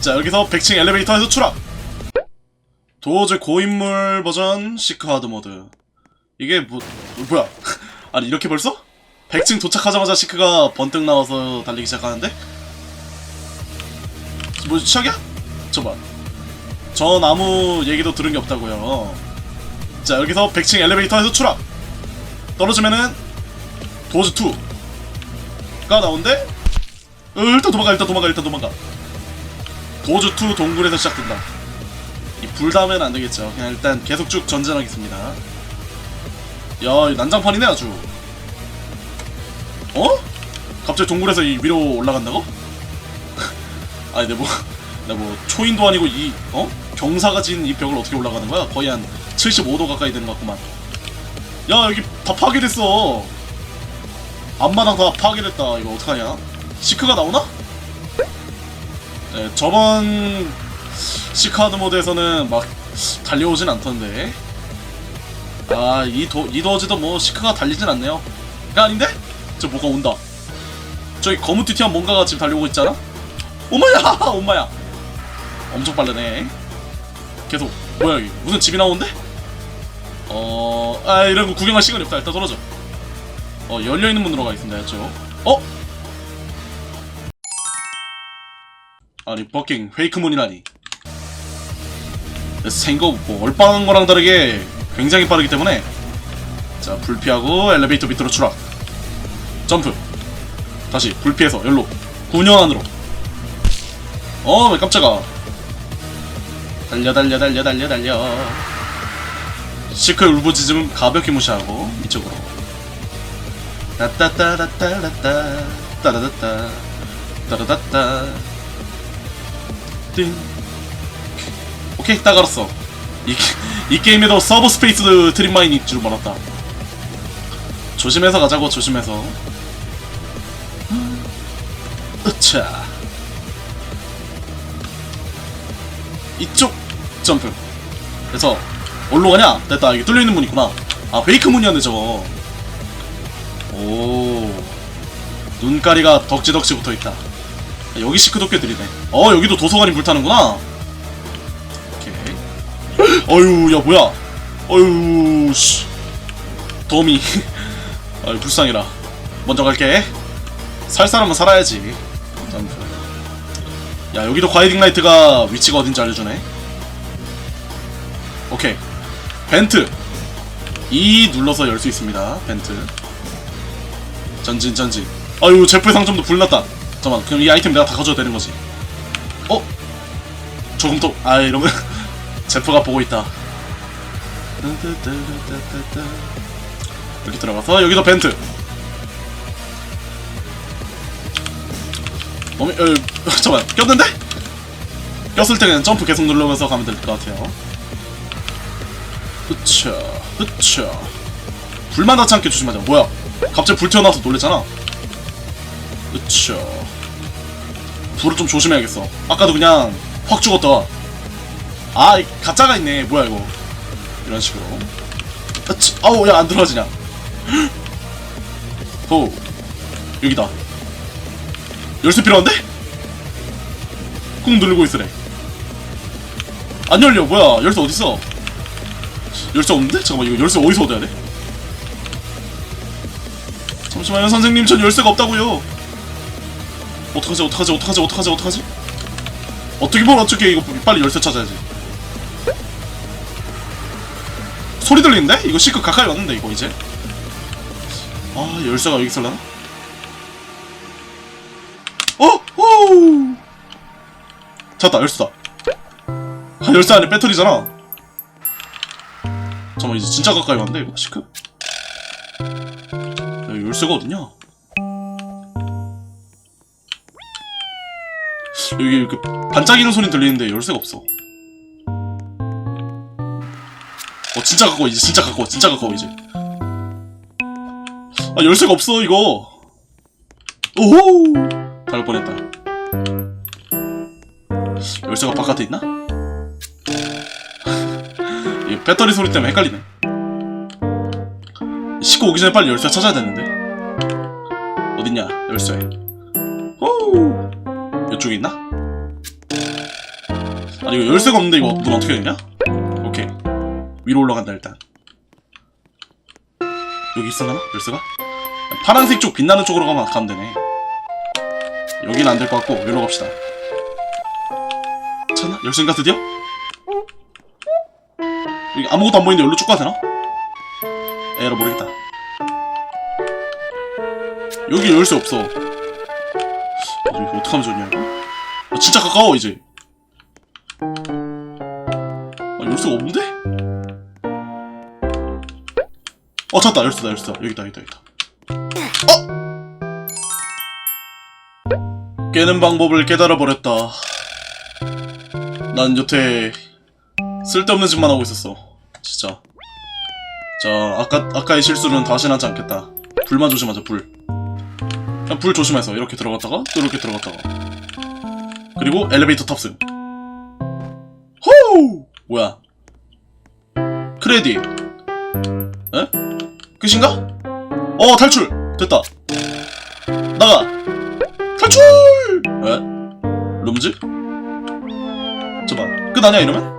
자 여기서 100층 엘리베이터에서 추락 도어즈 고인물 버전 시크 하드 모드 이게 뭐 뭐야 아니 이렇게 벌써? 100층 도착하자마자 시크가 번뜩 나와서 달리기 시작하는데? 뭐 시작이야? 저봐 전 아무 얘기도 들은 게 없다고요 자 여기서 100층 엘리베이터에서 추락 떨어지면은 도어즈 2가 나온대? 어, 일단 도망가 일단 도망가 일단 도망가 도어즈 2 동굴에서 시작된다 이 불다면 안 되겠죠. 그냥 일단 계속 쭉 전진하겠습니다. 야, 이 난장판이네 아주. 어? 갑자기 동굴에서 이 위로 올라간다고? 아니, 내 뭐, 내뭐 초인도 아니고 이 어? 경사가 진 이 벽을 어떻게 올라가는 거야? 거의 한 75도 가까이 되는 것 같구만. 야, 여기 다 파괴됐어. 앞마당 다 파괴됐다. 이거 어떡하냐? 시크가 나오나? 네, 저번 시카드 모드에서는 막 달려오진 않던데. 아, 이 도, 이 도어즈도 뭐 시크가 달리진 않네요. 가 아닌데? 저 뭐가 온다. 저기 거무튀튀한 뭔가가 지금 달려오고 있잖아? 엄마야! 엄마야! 엄청 빠르네. 계속. 뭐야, 여기. 무슨 집이 나오는데? 어, 아, 이런 거 구경할 시간이 없다. 일단 떨어져. 어, 열려있는 문으로 가겠습니다. 이쪽. 어? 아니, 버킹, 페이크문이라니. 생각 뭐 얼빵한 거랑 다르게 굉장히 빠르기 때문에. 자 불피하고 엘리베이터 밑으로 추락. 점프. 다시 불피해서 열로. 9년 안으로. 어왜 깜짝아. 달려 달려 달려 달려 달려. 시크 울부짖음 가볍게 무시하고 이쪽으로. 따라따따 띵 오케이 딱 알았어. 이, 이 게임에도 서브 스페이스 트림마인일 줄 몰랐다. 조심해서 가자고 조심해서. 으차. 이쪽 점프. 그래서 어디로 가냐? 됐다. 이게 뚫려있는 문 있구나. 아 페이크 문이었네 저거. 오. 눈가리가 덕지덕지 붙어있다 여기 시크도꽤 들이네. 어 여기도 도서관이 불타는구나. 오케이. 어유 야 뭐야? 어유 씨. 도미. 아유 불쌍해라. 먼저 갈게. 살 사람은 살아야지. 점프 야 여기도 과이딩 라이트가 위치가 어딘지 알려주네. 오케이. 벤트. E 눌러서 열 수 있습니다. 벤트. 전진 전진. 아유 제프의 상점도 불났다 잠깐만 그럼 이 아이템 내가 다 가져도 되는 거지? 어? 조금 더 아 이러면 제프가 보고 있다. 이렇게 들어가서 여기서 벤트. 어미 어, 잠깐만 꼈는데? 꼈을 때 그냥 점프 계속 누르면서 가면 될 것 같아요. 으차 으차. 불만 나지 않게 조심하자. 뭐야? 갑자기 불 튀어나와서 놀랬잖아. 으차 불을 좀 조심해야겠어. 아까도 그냥 확 죽었다 아이 가짜가 있네. 뭐야 이거. 이런 식으로. 으치 아우 야 안 들어가지냐. 호 여기다. 열쇠 필요한데? 꾹 누르고 있으래. 안 열려. 뭐야 열쇠 어딨어? 열쇠 없는데? 잠깐만 이거 열쇠 어디서 얻어야 돼? 잠시만요 선생님. 전 열쇠가 없다고요 어떡하지 어떡하지 어떡하지 어떡하지 어떡하지 어떻게 보면 어떻게 이거 빨리 열쇠 찾아야지 소리 들리는데? 이거 시크 가까이 왔는데 이거 이제 아 열쇠가 여기 있을라나? 어? 오! 찾았다 열쇠다 아 열쇠 안에 배터리잖아 잠깐만 이제 진짜 가까이 왔는데 이거 시크 야 열쇠가 어딨냐 여기 이렇게 반짝이는 소리 들리는데 열쇠가 없어. 어 진짜 가까워 이제 진짜 가까워 진짜 가까워 이제. 아 열쇠가 없어 이거. 오호! 갈 뻔했다. 열쇠가 바깥에 있나? 이 배터리 소리 때문에 헷갈리네. 씻고 오기 전에 빨리 열쇠 찾아야 되는데. 어딨냐 열쇠. 오 이쪽에 있나? 아니 이거 열쇠가 없는데 이거 문 어떻게 되냐? 오케이 위로 올라간다 일단 여기 있었나? 열쇠가? 파란색 쪽 빛나는 쪽으로 가면, 가면 되네 여긴 안 될 것 같고 여기로 갑시다 찾나? 열쇠인가 드디어? 여기 아무것도 안 보이는데 여기로 쭉 가도 되나? 에라 모르겠다 여기 열쇠 없어 어, 이거 어떡하면 좋냐 이거? 아, 진짜 가까워 이제. 아 열쇠가 없는데? 어 찾았다 열쇠다 열쇠다. 여기다 여기다 여기다. 어? 깨는 방법을 깨달아버렸다. 난 여태 쓸데없는 짓만 하고 있었어 진짜. 자 아까 아까의 실수는 다시는 하지 않겠다. 불만 조심하자 불 그냥 불 조심해서 이렇게 들어갔다가 또 이렇게 들어갔다가 그리고 엘리베이터 탑승 호우 뭐야 크레딧 에? 끝인가? 어 탈출 됐다 나가 탈출 에? 룸즈? 잠깐 끝 아니야 이러면?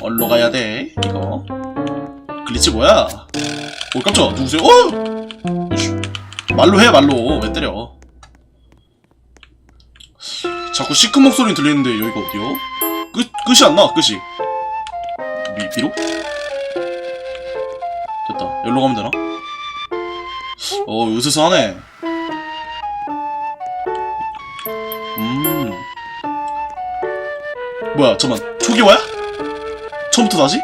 얼로 가야 돼 이거 글리치 뭐야 오 깜짝아 누구세요? 어! 말로 해 말로 왜 때려 자꾸 시큰 목소리 들리는데 여기가 어디요? 끝, 끝이 안 나와 끝이 미, 미로? 됐다 여기로 가면 되나? 어 으스스하네 음 뭐야 잠만 초기화야? 처음부터 다시?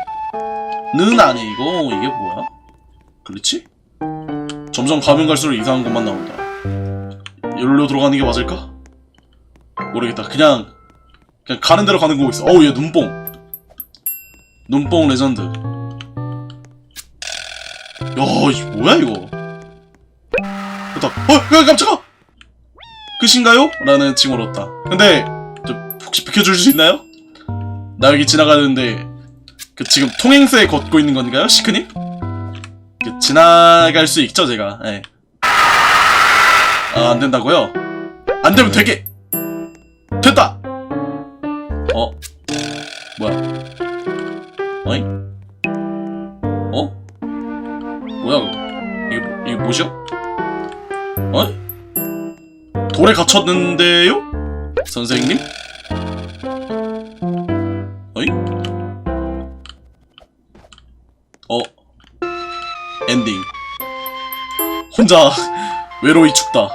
는 아니고 이게 뭐야? 그렇지? 점점 가면 갈수록 이상한 것만 나온다 여기로 들어가는 게 맞을까? 모르겠다 그냥 그냥 가는 대로 가는 거고 있어 어우 얘 눈뽕 눈뽕 레전드 야 이게 뭐야 이거 됐다 어! 야, 깜짝아! 끝인가요? 라는 칭호를 얻다 근데 저 혹시 비켜줄 수 있나요? 나 여기 지나가는데 그 지금 통행세에 걷고 있는 건가요? 시크님? 그 지나갈 수 있죠 제가 예. 아 안 된다고요? 안 되면 되게 됐다! 어? 뭐야? 어이? 어? 뭐야 그거? 뭐- 이게 뭐죠? 어이? 돌에 갇혔는데요? 선생님? 어이? 혼자 외로이 죽다